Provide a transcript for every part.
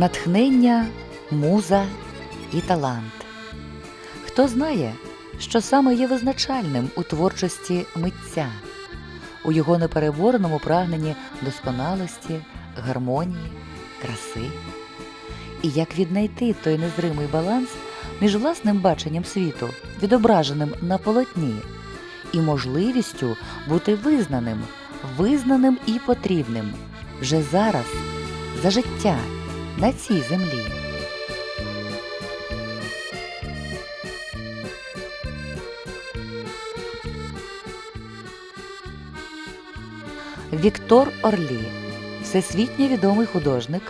натхнення, муза і талант. Хто знає, що саме є визначальним у творчості митця, у його непереборному прагненні досконалості, гармонії, краси, і як віднайти той незримий баланс між власним баченням світу, відображеним на полотні, і можливістю бути визнаним, визнаним і потрібним вже зараз за життя на цій землі. Віктор Орлі, всесвітньо відомий художник,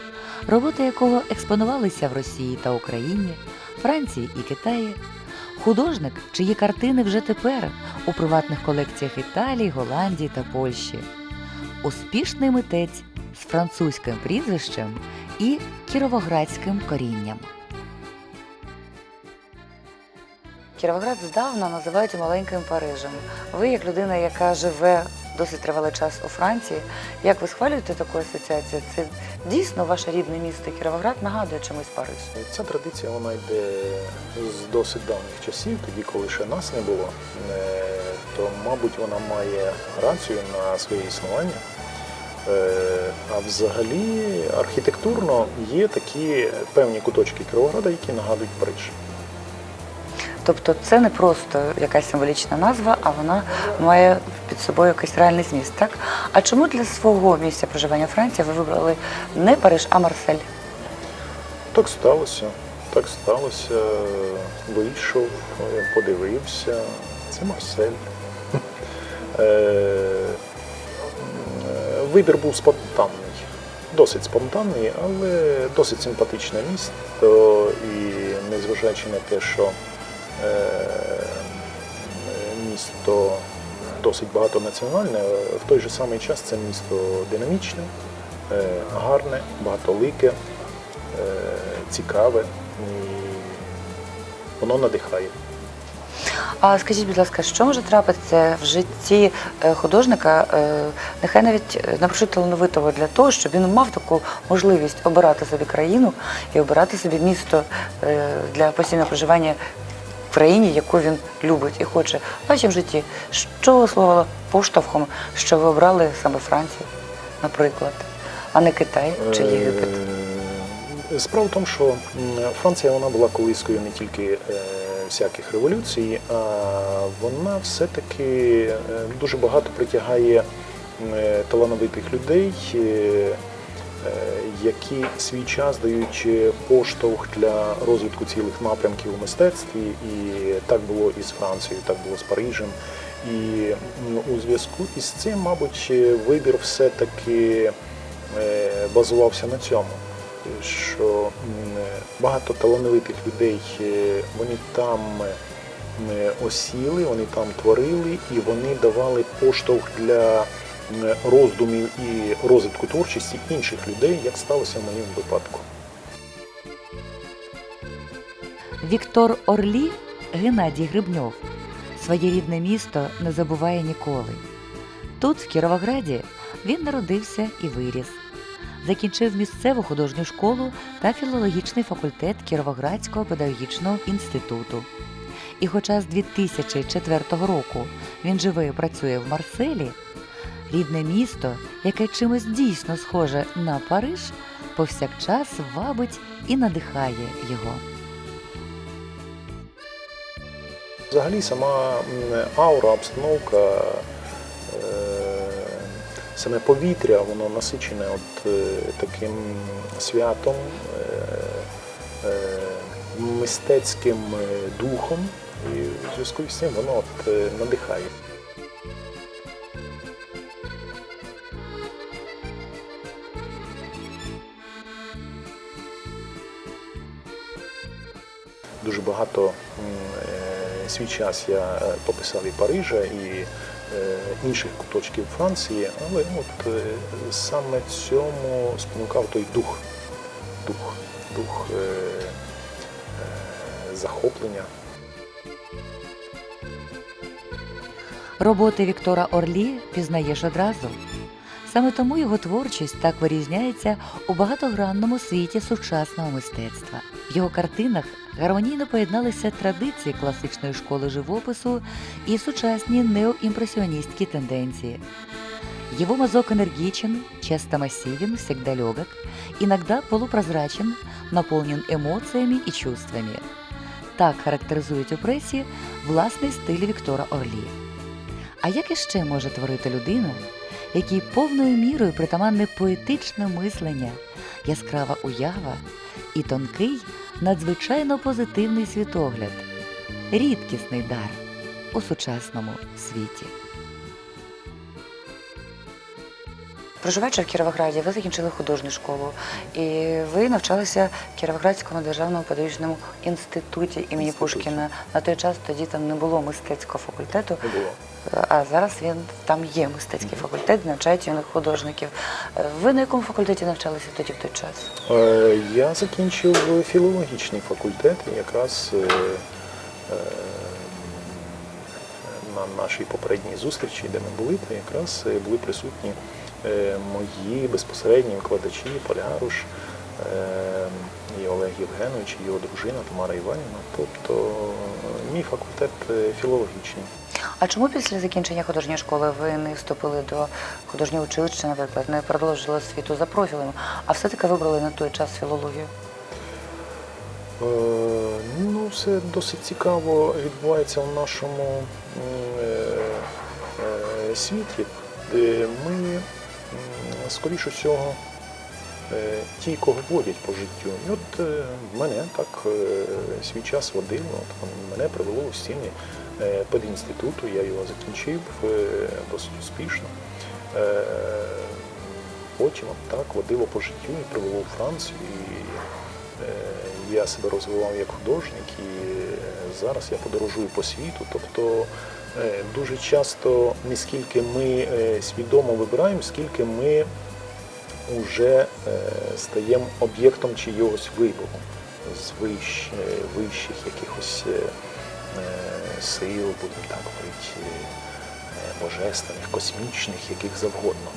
роботи якого експонувалися в Росії та Україні, Франції і Китаї. Художник, чиї картини вже тепер у приватних колекціях Італії, Голландії та Польщі. Успішний митець з французьким прізвищем і кіровоградським корінням. Кіровоград здавна називають маленьким Парижем. Ви, як людина, яка живе досить тривалий час у Франції, як ви схвалюєте таку асоціацію? Це дійсно ваше рідне місто Кіровоград нагадує чимось Париж? Ця традиція вона йде з досить давніх часів, тоді, коли ще нас не було, Е, то, мабуть, вона має рацію на своє існування. Е, А взагалі архітектурно є такі певні куточки Кіровограда, які нагадують Париж. Тобто це не просто якась символічна назва, а вона має під собою якийсь реальний зміст, так? А чому для свого місця проживання Франції ви вибрали не Париж, а Марсель? Так сталося. Так сталося. Вийшов, е, подивився. Це Марсель. Вибір був спонтанний. Досить спонтанний, але досить симпатичне місто. І незважаючи на те, що е, місто досить багатонаціональне, в той же самий час це місто динамічне, е, гарне, багатолике е, цікаве і воно надихає. А скажіть, будь ласка, що може трапитися в житті е, художника, е, нехай навіть е, напрочуд талановитого для того, щоб він мав таку можливість обирати собі країну і обирати собі місто для постійного проживання в країні, яку він любить і хоче. В вашому житті, що слугало поштовхом, що ви обрали саме Францію, наприклад, а не Китай чи Єгипет? Справа в тому, що Франція вона була колискою не тільки всяких революцій, а вона все-таки е, дуже багато притягає талановитих людей, е, які свій час дають поштовх для розвитку цілих напрямків у мистецтві. І так було і з Францією, так було з Парижем. І у зв'язку із цим, мабуть, вибір все-таки е, базувався на цьому. Що багато талановитих людей е, вони там осіли, вони там творили і вони давали поштовх для роздумів і розвитку творчості інших людей, як сталося в моєму випадку. Віктор Орлі, Геннадій Грибньов, своє рідне місто не забуває ніколи. Тут, в Кіровограді, він народився і виріс. Закінчив місцеву художню школу та філологічний факультет Кіровоградського педагогічного інституту. І хоча з 2004 року він живе і працює в Марселі, рідне місто, яке чимось дійсно схоже на Париж, повсякчас вабить і надихає його. Взагалі сама аура, обстановка, е, саме повітря, воно насичене от е, таким святом, е, е, мистецьким духом, і в зв'язку з цим воно от, надихає. Дуже багато свій час я пописав і Парижа, і інших куточків Франції, але от е, саме цьому спонукав той дух, дух, дух е, е, захоплення. Роботи Віктора Орлі пізнаєш одразу. Саме тому його творчість так вирізняється у багатогранному світі сучасного мистецтва. В його картинах гармонійно поєдналися традиції класичної школи живопису и сучасні неоимпрессионистские тенденции. Его мазок энергичен, часто массивен, всегда легок, иногда полупрозрачен, наполнен эмоциями и чувствами. Так характеризують у пресі власний стиль Віктора Орлі. А як іще може творити людина, якій повною мірою притаманне поетичне мислення, яскрава уява і тонкий, надзвичайно позитивний світогляд, рідкісний дар у сучасному світі. Проживаючи в Кіровограді, ви закінчили художню школу і ви навчалися в Кіровоградському державному педагогічному інституті імені. Пушкіна. На той час тоді там не було мистецького факультету, Не було. А зараз він там є мистецький факультет, навчають юних художників. Е, Ви на якому факультеті навчалися тоді в той час? Е, Я закінчив філологічний факультет якраз е, на нашій попередній зустрічі, де ми були, то якраз були присутні мої безпосередні викладачі Поляруш, і Олег Євгенович, і його дружина Тамара Іванівна. Тобто мій факультет філологічний. А чому після закінчення художньої школи ви не вступили до художнього училища, наприклад, не продовжили освіту за профілем, а все-таки вибрали на той час філологію? Е, Ну, все досить цікаво відбувається в нашому е, е, світі. Е, Ми, скоріше всього, е, ті, кого водять по життю. І от е, мене так е, свій час водило, мене привело у стіни педінституту, я його закінчив е, досить успішно. Е, Потім от так водило по життю і привело у Францію. І Е, я себе розвивав як художник, і е, зараз я подорожую по світу. Тобто е, дуже часто не скільки ми е, свідомо вибираємо, скільки ми вже стаємо об'єктом чийогось вибору з вищ, е, вищих якихось е, е, сил, будемо так говорити, е, божественних, космічних, яких завгодно.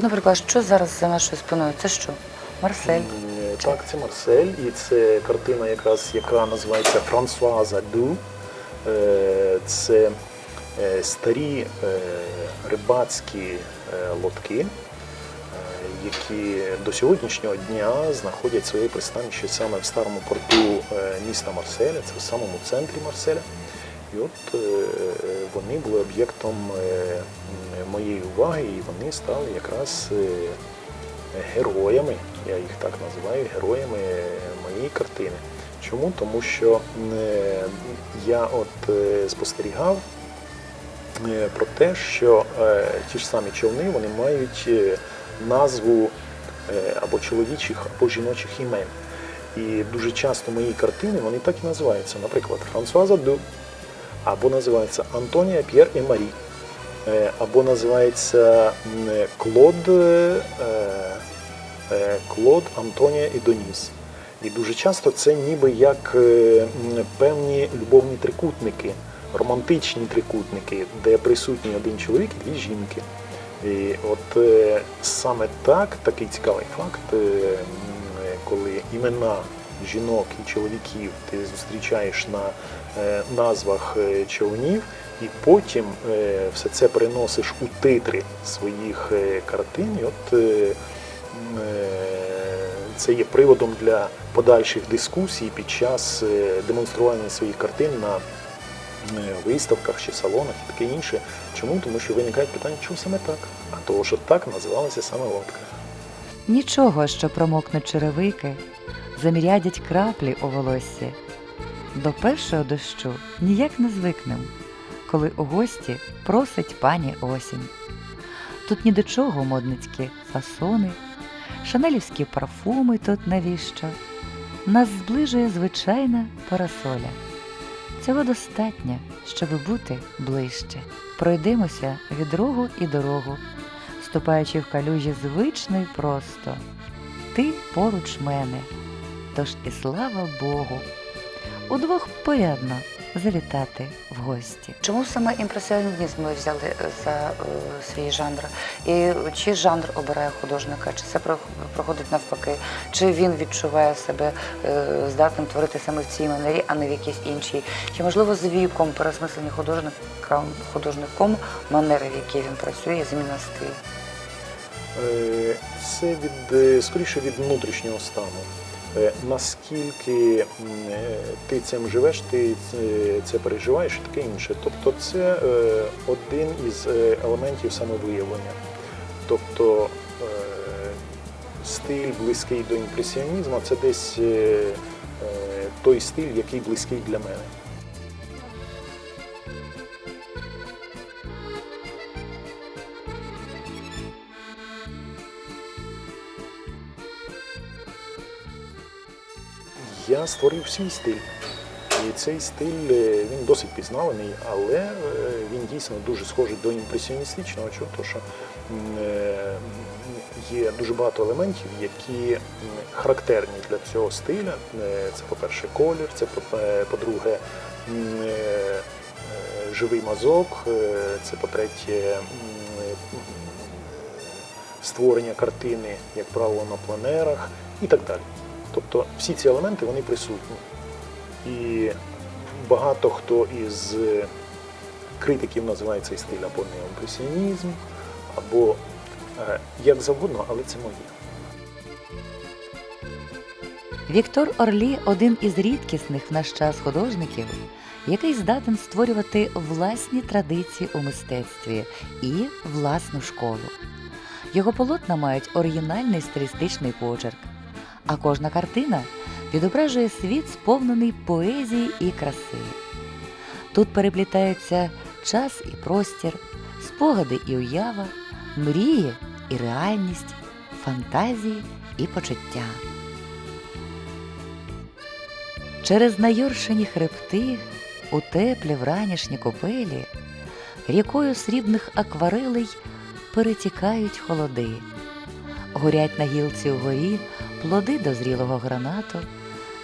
От, наприклад, що зараз за нашою спиною? Це що? Марсель. Так, це Марсель, і це картина, яка називається Франсуаза Ду. Е, Це е, старі е, рибацькі е, лодки, які до сьогоднішнього дня знаходять своє пристанище саме в старому порту міста Марселя, це в самому центрі Марселя. І от е, вони були об'єктом е, моєї уваги, і вони стали якраз е, героями, я їх так називаю, героями моєї картини. Чому? Тому що я от спостерігав про те, що ті ж самі човни вони мають назву або чоловічих, або жіночих імен. І дуже часто мої картини вони так і називаються. Наприклад, Франсуаза Ду, або називається Антонія П'єр і Марі, е, або називається Клод, е, е, Клод Антонія і Доніс. І дуже часто це ніби як е, певні любовні трикутники, романтичні трикутники, де присутній один чоловік і дві жінки. І от е, саме так, такий цікавий факт, е, коли імена жінок і чоловіків ти зустрічаєш на е, назвах е, човнів, і потім е, все це переносиш у титри своїх е, картин. І от е, е, це є приводом для подальших дискусій під час е, демонстрування своїх картин на е, виставках чи салонах і таке інше. Чому? Тому що виникають питання, чому саме так? А того, що так називалася саме лодка. Нічого, що промокнуть черевики, замірядять краплі у волоссі. До першого дощу ніяк не звикнем. коли у гості просить пані осінь. Тут ні до чого модницькі фасони, шанелівські парфуми тут навіщо. Нас зближує звичайна парасоля. Цього достатньо, щоб бути ближче. Пройдемося від рогу і дорогу, ступаючи в калюжі звично й просто. Ти поруч мене, тож і слава Богу. Удвох порядно завітати в гості. Чому саме імпресіонізм ви взяли за е, свій жанр? І чи жанр обирає художника, чи це про- проходить навпаки, чи він відчуває себе е, здатним творити саме в цій манері, а не в якійсь іншій? Чи можливо з віком переосмислення художником, художником манери, в якій він працює, зміна стилю? Е, Це від е, скоріше від внутрішнього стану. Е, Наскільки е, ти цим живеш, ти це- це переживаєш і таке інше. Тобто це е, один із е, елементів самовиявлення. Тобто е, стиль близький до імпресіонізму це десь е, е, той стиль, який близький для мене. Я створив свій стиль. І цей стиль е, він досить пізнаваний, але е, він дійсно дуже схожий до імпресіоністичного, тому що е, є дуже багато елементів, які характерні для цього стиля. Це, по-перше, колір, це по- по-друге, живий мазок, це по-третє, створення картини, як правило, на планерах і так далі. Тобто всі ці елементи вони присутні. І багато хто із е, критиків називає цей стиль або неоімпресіонізм, або е, як завгодно, але це моє. Віктор Орлі один із рідкісних в наш час художників, який здатен створювати власні традиції у мистецтві і власну школу. Його полотна мають оригінальний стилістичний почерк, а кожна картина відображує світ, сповнений поезії і краси. Тут переплітаються час і простір, спогади і уява, мрії і реальність, фантазії і почуття. Через найоршені хребти, у теплі вранішні купелі, рікою срібних акварелей перетікають холоди. Горять на гілці угорі плоди дозрілого гранату,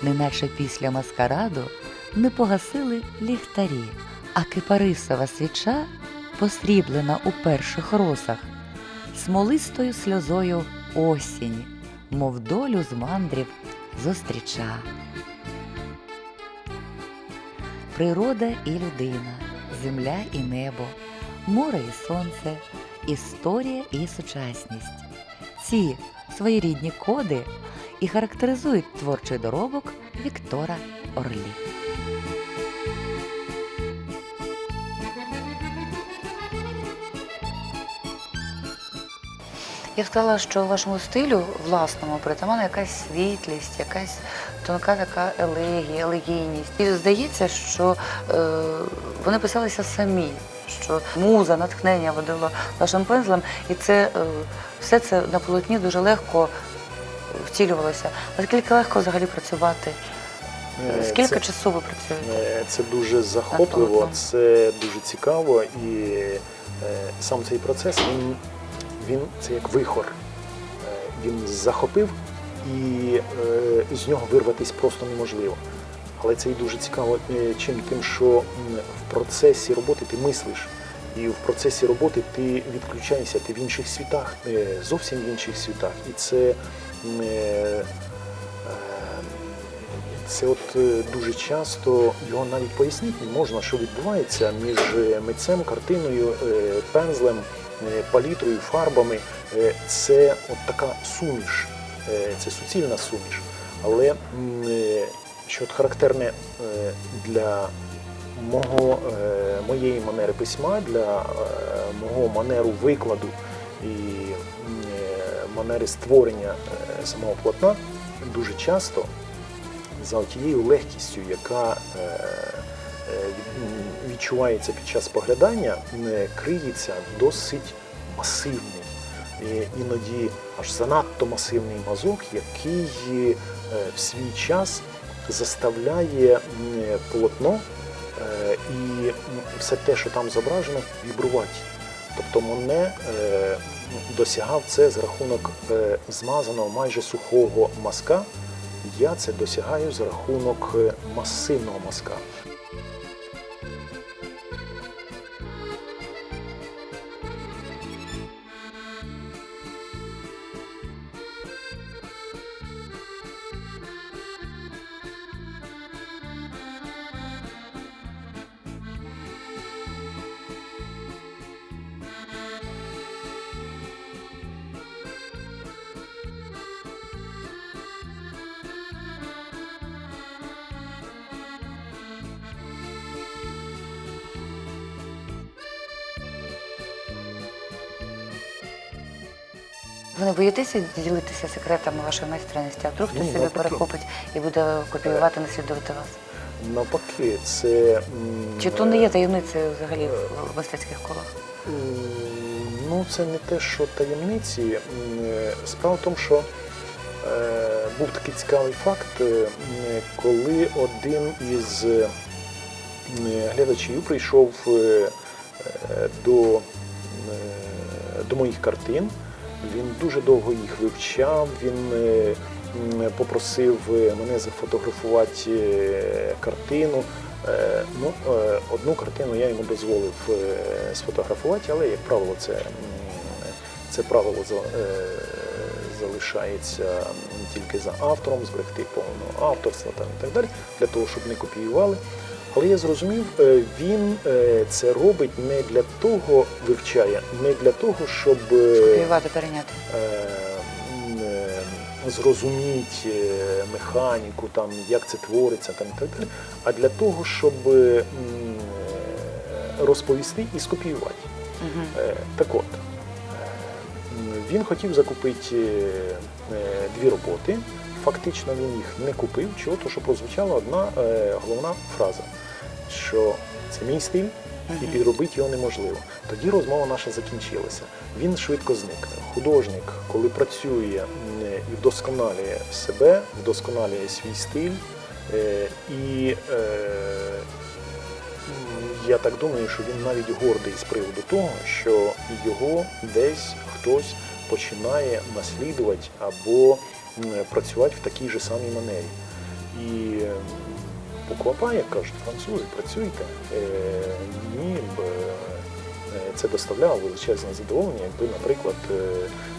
неначе після маскараду не погасили ліхтарі, а кипарисова свіча, посріблена у перших росах, смолистою сльозою осінь, мов долю з мандрів зустріча. Природа і людина, земля і небо, море і сонце, історія і сучасність. Ці своєрідні коди і характеризують творчий доробок Віктора Орлі. Я сказала, що вашому стилю власному притаманна якась світлість, якась тонка така елегія, елегійність. І здається, що е, вони писалися самі, що муза, натхнення водило вашим пензлем, і це е, все це на полотні дуже легко втілювалося. Наскільки легко взагалі працювати? Е, Скільки це- часу ви працюєте? Е, Це дуже захопливо, це дуже цікаво, і е, сам цей процес він, він це як вихор. Він захопив, і е, з нього вирватися просто неможливо. Але це і дуже цікаво чим тим, що в процесі роботи ти мислиш. І в процесі роботи ти відключаєшся, ти в інших світах, е, зовсім в інших світах. І це е, е, це от дуже часто його навіть пояснити не можна, що відбувається між митцем, картиною, пензлем, палітрою, фарбами. Це от така суміш, це суцільна суміш. Але що от характерне для мого, е, моєї манери письма, для е, мого манеру викладу і е, манери створення самого полотна, дуже часто за тією легкістю, яка відчувається під час поглядання, криється досить масивний, іноді аж занадто масивний мазок, який в свій час заставляє полотно і все те, що там зображено, вібрувати. Тобто Моне е, досягав це з рахунок е, змазаного майже сухого мазка. Я це досягаю за рахунок е, масивного мазка. Ви не боїтеся ділитися секретами вашої майстерності, а вдруг хтось собі навпаки. перехопить і буде копіювати, наслідувати вас? Навпаки, це м, Чи то не є таємницею взагалі в мистецьких колах? М, Ну, це не те, що таємниці. М, е, Справа в тому, що е, був такий цікавий факт, е, м, коли один із е, м, глядачів прийшов е, е, до, е, до моїх картин. Він дуже довго їх вивчав. Він е, попросив е, мене зафотографувати е, картину. Ну, одну картину я йому дозволив сфотографувати, але, як правило, це, це правило залишається тільки за автором, зберегти повного авторства там, і так далі, для того, щоб не копіювали. Але я зрозумів, е, він е, це робить не для того, вивчає, не для того, щоб е, Копіювати, перейняти. зрозуміти механіку, там, як це твориться там, так далі, а для того, щоб розповісти і скопіювати. Угу. Так от, він хотів закупити дві роботи. Фактично він їх не купив, чого, то що прозвучала одна головна фраза, що це мій стиль, і підробити його неможливо. Тоді розмова наша закінчилася. Він швидко зник. Художник, коли працює і вдосконалює себе, вдосконалює свій стиль, е, і е, я так думаю, що він навіть гордий з приводу того, що його десь хтось починає наслідувати або працювати в такій же самій манері. І поквапа, як кажуть французи, працюйте. Мені б е, це доставляло величезне задоволення, якби, наприклад, е,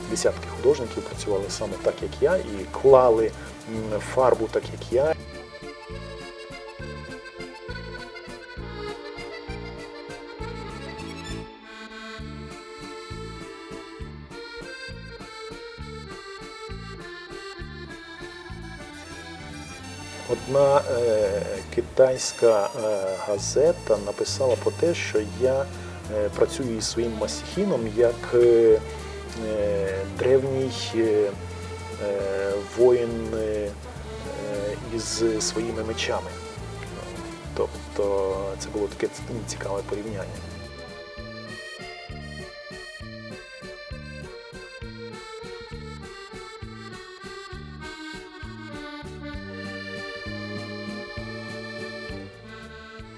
десятки художників працювали саме так, як я, і клали фарбу так, як я. Китайська е, газета написала про те, що я е, працюю із своїм масіхіном як е, древній воїн із своїми мечами. Тобто це було таке цікаве порівняння.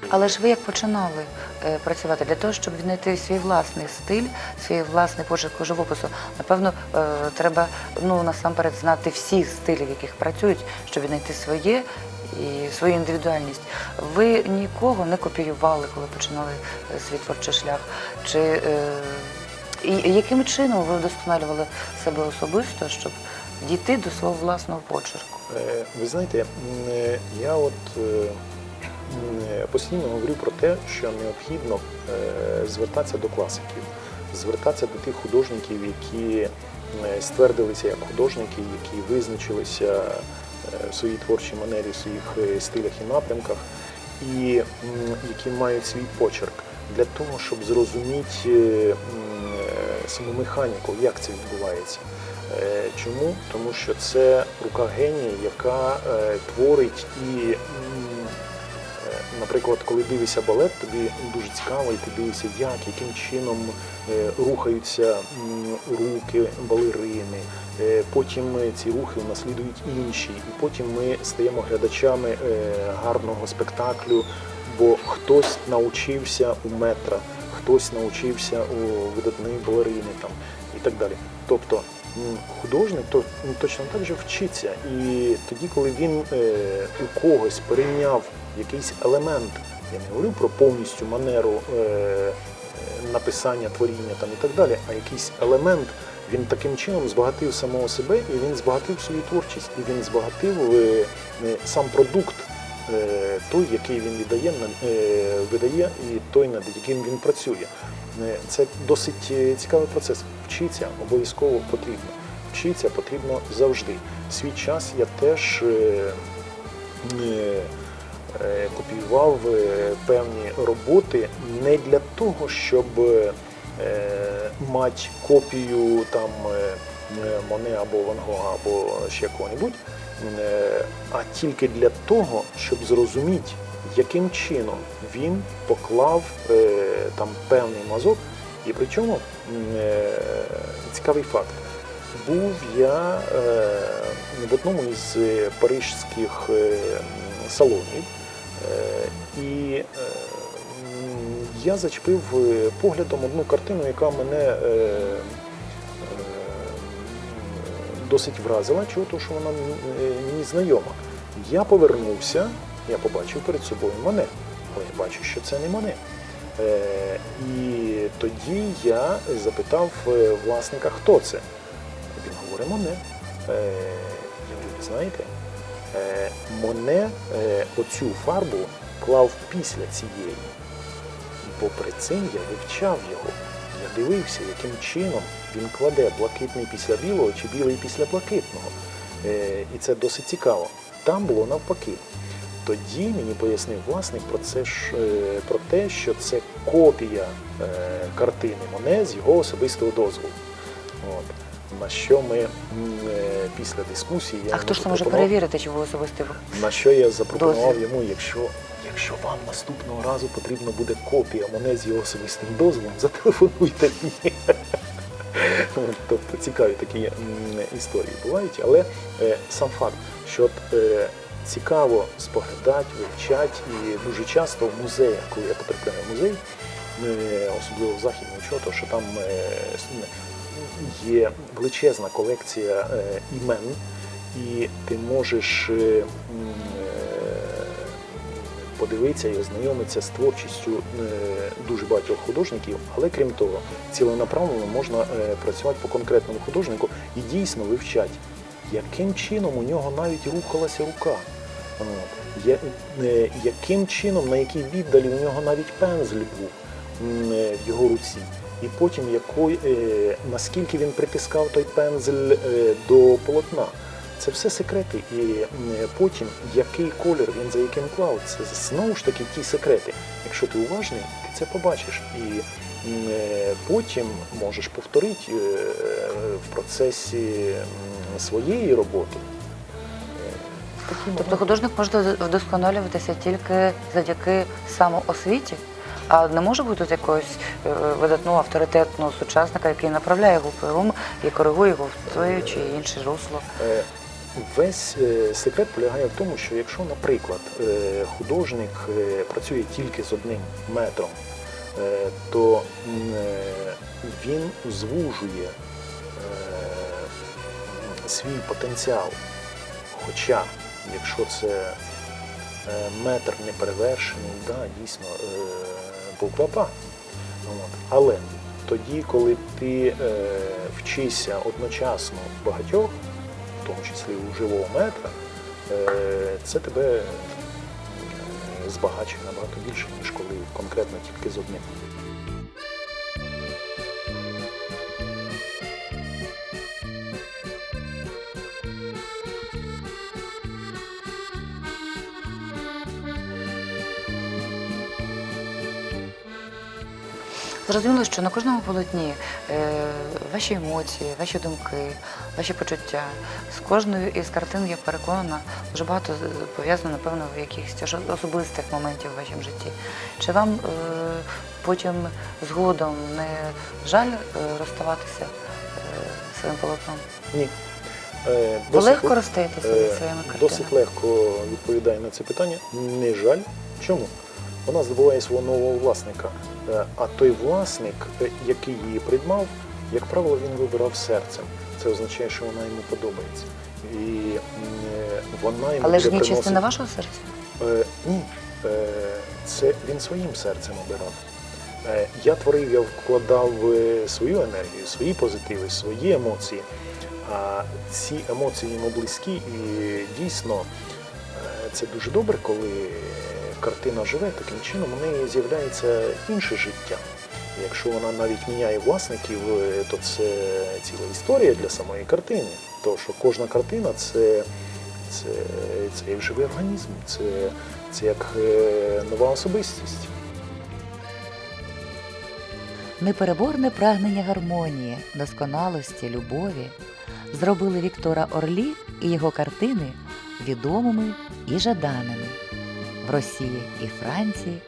Але ж ви як починали е, працювати для того, щоб віднайти свій власний стиль, свій власний почерк живопису, напевно, е, треба ну насамперед знати всі стилі, в яких працюють, щоб віднайти своє і свою індивідуальність. Ви нікого не копіювали, коли починали е, свій творчий шлях? Чи і яким чином ви вдосконалювали себе особисто, щоб дійти до свого власного почерку? Ви знаєте, я от постійно говорю про те, що необхідно е, звертатися до класиків, звертатися до тих художників, які е, ствердилися як художники, які визначилися е, в своїй творчій манері, в своїх е, стилях і напрямках, і які мають свій почерк для того, щоб зрозуміти е, е, саму механіку, як це відбувається. Е, Чому? Тому що це рука генія, яка е, творить і, е, наприклад, коли дивишся балет, тобі дуже цікаво, і ти дивишся, як, яким чином е, рухаються руки балерини. Е, Потім е, ці рухи наслідують інші, і потім ми стаємо глядачами гарного спектаклю, бо хтось навчився у метра, хтось навчився у видатної балерини там і так далі. Тобто художник то точно так же вчиться. І тоді, коли він е, у когось перейняв якийсь елемент, я не говорю про повністю манеру е, е, написання творіння там і так далі, а якийсь елемент. Він таким чином збагатив самого себе і він збагатив свою творчість, і він збагатив е, е, сам продукт, той, який він віддає, е, видає, і той, над яким він працює. Е, Це досить е, цікавий процес. Вчитися обов'язково потрібно. Вчитися потрібно завжди. Свій час я теж е, е, е, копіював е, певні роботи не для того, щоб е, мати копію там е, е, Моне або Ван Гога, або ще кого-небудь, е, а тільки для того, щоб зрозуміти, яким чином він поклав е, там певний мазок. І причому м, е, цікавий факт. Був я е, в одному із е, парижських е, салонів, е, і е, я зачепив е, поглядом одну картину, яка мене е, е, досить вразила, чого тому, що вона е, мені знайома. Я повернувся, я побачив перед собою мене, але я бачу, що це не мене. Е, І тоді я запитав е, власника, хто це. Він говорить Моне. Е, Я говорю, ви знаєте, Моне оцю фарбу клав після цієї. І попри цим я вивчав його. Я дивився, яким чином він кладе блакитний після білого чи білий після блакитного. Е, І це досить цікаво. Там було навпаки. Тоді мені пояснив власник про це ж е, про те, що це копія е, картини Моне з його особистого дозволу. От. На що ми після дискусії я А хто ж це може перевірити, чи був особистий? на що я запропонував Дозвіл. йому, якщо, якщо вам наступного разу потрібна буде копія мене з його особистим дозволом, зателефонуйте мені. Тобто цікаві такі історії бувають, але е, сам факт, що от, е, цікаво споглядати, вивчати, і дуже часто в музеях, коли я потрапляю в музей, е, особливо в західному чого, що там є величезна колекція імен, і ти можеш подивитися і ознайомитися з творчістю е, дуже багатьох художників, але крім того, ціленаправленно можна е, працювати по конкретному художнику і дійсно вивчати, яким чином у нього навіть рухалася рука. Е, Яким чином, на якій віддалі у нього навіть пензль був в його руці. І потім якої, наскільки він притискав той пензель до полотна. Це все секрети. І потім, який колір він за яким клав, це знову ж таки ті секрети. Якщо ти уважний, ти це побачиш. І е, потім можеш повторити е, в процесі своєї роботи. Е, Тобто художник може вдосконалюватися тільки завдяки самоосвіті, а не може бути тут якогось е, видатного авторитетного сучасника, який направляє його перум і коригує його в те чи інше русло. Весь е, секрет полягає в тому, що якщо, наприклад, е, художник е, працює тільки з одним метром, то він звужує свій потенціал. Хоча, якщо це метр неперевершений, да, дійсно буква. От. Але тоді, коли ти вчишся одночасно багатьох, тому числі у живого метра, е, це тебе е, збагачує набагато більше, ніж коли конкретно тільки з одним. Зрозуміло, що на кожному полотні е, ваші емоції, ваші думки, ваші почуття. З кожною із картин, я переконана, дуже багато пов'язано, напевно, в якихось особистих моментів в вашому житті. Чи вам е, потім згодом не жаль е, розставатися своїм полотном? Ні. Е, Ви легко ле- розстаєтеся своїми картинами? Досить легко відповідає на це питання. Не жаль. Чому? Вона здобуває свого нового власника. Е, А той власник, е, який її придбав, як правило, він вибирав серцем. Це означає, що вона йому подобається. І е, вона йому Але ж приносити- частина вашого серця? Е, ні, е, це він своїм серцем обирав. Е, я творив, я вкладав свою енергію, свої позитиви, свої емоції. А ці емоції йому близькі, і дійсно це дуже добре, коли картина живе, таким чином у неї з'являється інше життя. Якщо вона навіть міняє власників, е, то це ціла історія для самої картини. То що кожна картина це, це, це як живий організм, це, це як е, нова особистість. Непереборне прагнення гармонії, досконалості, любові зробили Віктора Орлі і його картини відомими і жаданими Росії і Франції,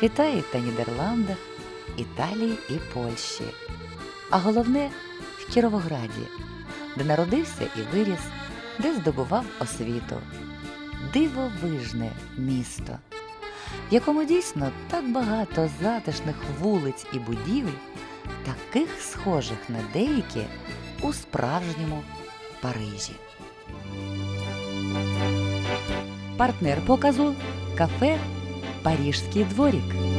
Китаї та Нідерландах, Італії і Польщі. А головне в Кіровограді, де народився і виріс, де здобував освіту. Дивовижне місто в якому дійсно так багато затишних вулиць і будівель, таких схожих на деякі у справжньому Парижі. Партнер показу кафе Парижський дворік.